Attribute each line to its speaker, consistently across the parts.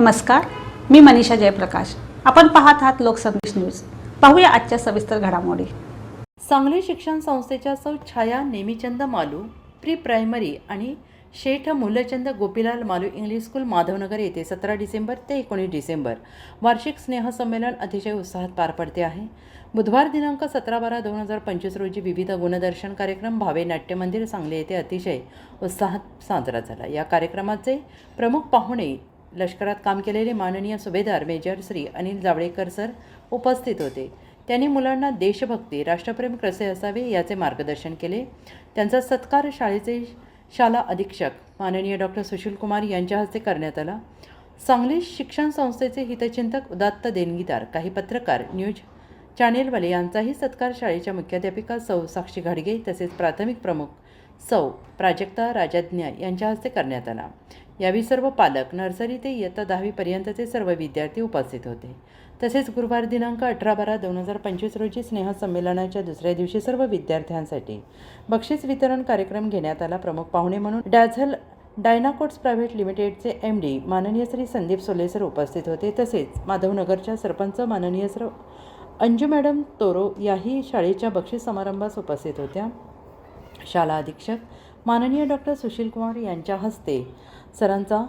Speaker 1: नमस्कार मी मनीषा जयप्रकाश. आपण पाहत आहात लोकसंदेश न्यूज. पाहूया आजच्या सविस्तर घडामोडी.
Speaker 2: सांगली शिक्षण संस्थेच्या सौ छाया नेमीचंद मालू प्री प्रायमरी आणि शेठ मूलचंद गोपीलाल मालू इंग्लिश स्कूल माधवनगर येथे सतरा डिसेंबर ते एकोणीस डिसेंबर. वार्षिक स्नेहसंमेलन अतिशय उत्साहात पार पडते आहे. बुधवार दिनांक सतरा बारा दोन हजार पंचवीस रोजी विविध गुणदर्शन कार्यक्रम भावे नाट्य मंदिर सांगली येथे अतिशय उत्साहात साजरा झाला. या कार्यक्रमाचे प्रमुख पाहुणे लष्करात काम केलेले माननीय सुभेदार मेजर श्री अनिल जावळेकर सर उपस्थित होते. त्यांनी मुलांना देशभक्ती राष्ट्रप्रेम कसे असावे याचे मार्गदर्शन केले. त्यांचा सत्कार शाळेचे शाला अधीक्षक माननीय डॉक्टर सुशील कुमार यांच्या हस्ते करण्यात आला. सांगली शिक्षण संस्थेचे हितचिंतक उदात्त देणगीदार काही पत्रकार न्यूज चॅनेलवाले यांचाही सत्कार शाळेच्या मुख्याध्यापिका सौ साक्षी घाडगे तसेच प्राथमिक प्रमुख सौ प्राजक्ता राजाज्ञा यांच्या हस्ते करण्यात आला. यावेळी सर्व पालक नर्सरी ते इयत्ता दहावीपर्यंतचे सर्व विद्यार्थी उपस्थित होते. तसेच गुरुवार दिनांक अठरा बारा दोन हजार पंचवीस रोजी स्नेहसंमेलनाच्या दुसऱ्या दिवशी सर्व विद्यार्थ्यांसाठी बक्षीस वितरण कार्यक्रम घेण्यात आला. प्रमुख पाहुणे म्हणून डॅझल डायनाकोट्स प्रायव्हेट लिमिटेडचे एम डी माननीय श्री संदीप सोलेसर उपस्थित होते. तसेच माधवनगरच्या सरपंच माननीय सर अंजू मॅडम तोरो याही शाळेच्या बक्षीस समारंभास उपस्थित होत्या. शाला अधीक्षक माननीय डॉक्टर सुशील कुमार यांच्या हस्ते सरांचा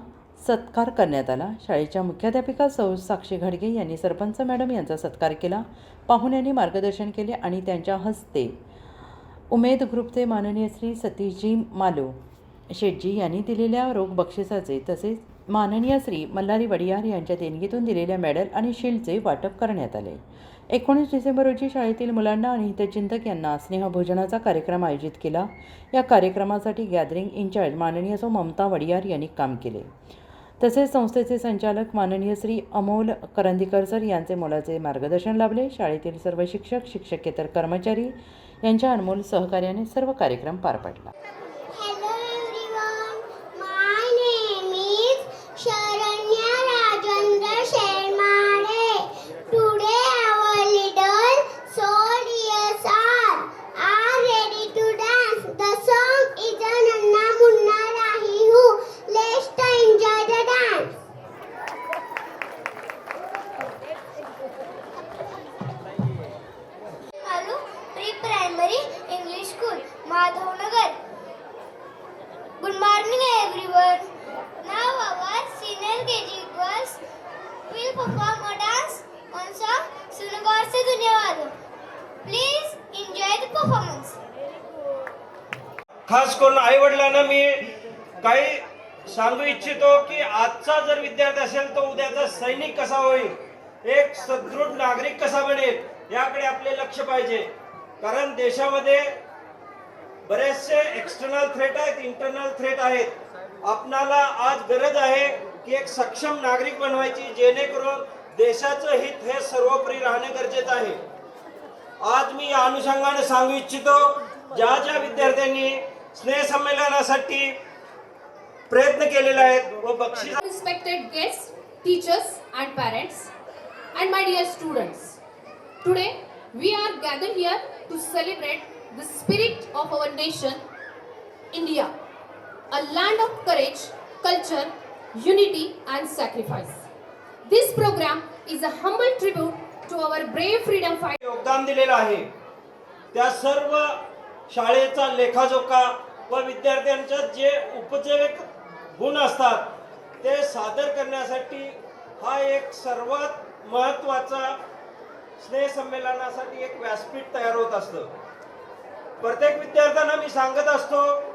Speaker 2: सत्कार करण्यात आला. शाळेच्या मुख्याध्यापिका सौ साक्षी घडगे यांनी सरपंच मॅडम यांचा सत्कार केला. पाहुण्यांनी मार्गदर्शन केले आणि त्यांच्या हस्ते उमेद ग्रुपचे माननीय श्री सतीशजी मालू शेटजी यांनी दिलेल्या रोख बक्षिसाचे तसेच माननीय श्री मल्हारी वडियार यांच्या देणगीतून दिलेल्या मेडल आणि शिल्डचे वाटप करण्यात आले. एकोणीस डिसेंबर रोजी शाळेतील मुलांना आणि हितचिंतक यांना स्नेहभोजनाचा कार्यक्रम आयोजित केला. या कार्यक्रमासाठी गॅदरिंग इन्चार्ज माननीय सो ममता वडियार यांनी काम केले. तसेच संस्थेचे संचालक माननीय श्री अमोल करंदीकर सर यांचे मोलाचे मार्गदर्शन लाभले. शाळेतील सर्व शिक्षक शिक्षकेतर कर्मचारी यांच्या अनमोल सहकार्याने सर्व कार्यक्रम पार पडला.
Speaker 3: Primary English school Madhavnagar good morning everyone now our senior KG girls will perform a dance on song सुनगौर से धन्यवाद प्लीज एंजॉय द परफॉर्मेंस
Speaker 4: खास करून आई वडिलांना मी काही सांगू इच्छितो की आजचा जर विद्यार्थी असेल तर उद्याचा सैनिक कसा होईल? एक सदृढ नागरिक कसा बनेल? याकडे आपले लक्ष पाहिजे. कारण देशामध्ये बरेचसे एक्सटर्नल थ्रेट आहेत इंटरनल थ्रेट आहेत. आपणाला आज गरज आहे की एक सक्षम नागरिक बनवायची जेणेकरून देशाचं हित हे सर्वोपरी राहणे गरजेचं आहे. आज मी या अनुषंगाने सांगू इच्छितो ज्या ज्या विद्यार्थ्यांनी स्नेह संमेलनासाठी प्रयत्न केलेले आहेत व बक्षीस
Speaker 5: respected guest teachers and parents and my dear students today we are gathered here to celebrate the spirit of our nation, India, a land of courage, culture, unity, and sacrifice. This program is a humble tribute to our brave freedom fighters.
Speaker 4: योगदान दिलेलं आहे त्या सर्व शाळेचा लेखाजोखा व विद्यार्थ्यांच्या जे उपजीवक गुण असतात ते सादर करण्यासाठी हा एक सर्वात महत्त्वाचा स्नेहसंमेलनासाठी एक व्यासपीठ तयार होत असतं. प्रत्येक विद्यार्थ्यांना मी सांगत असतो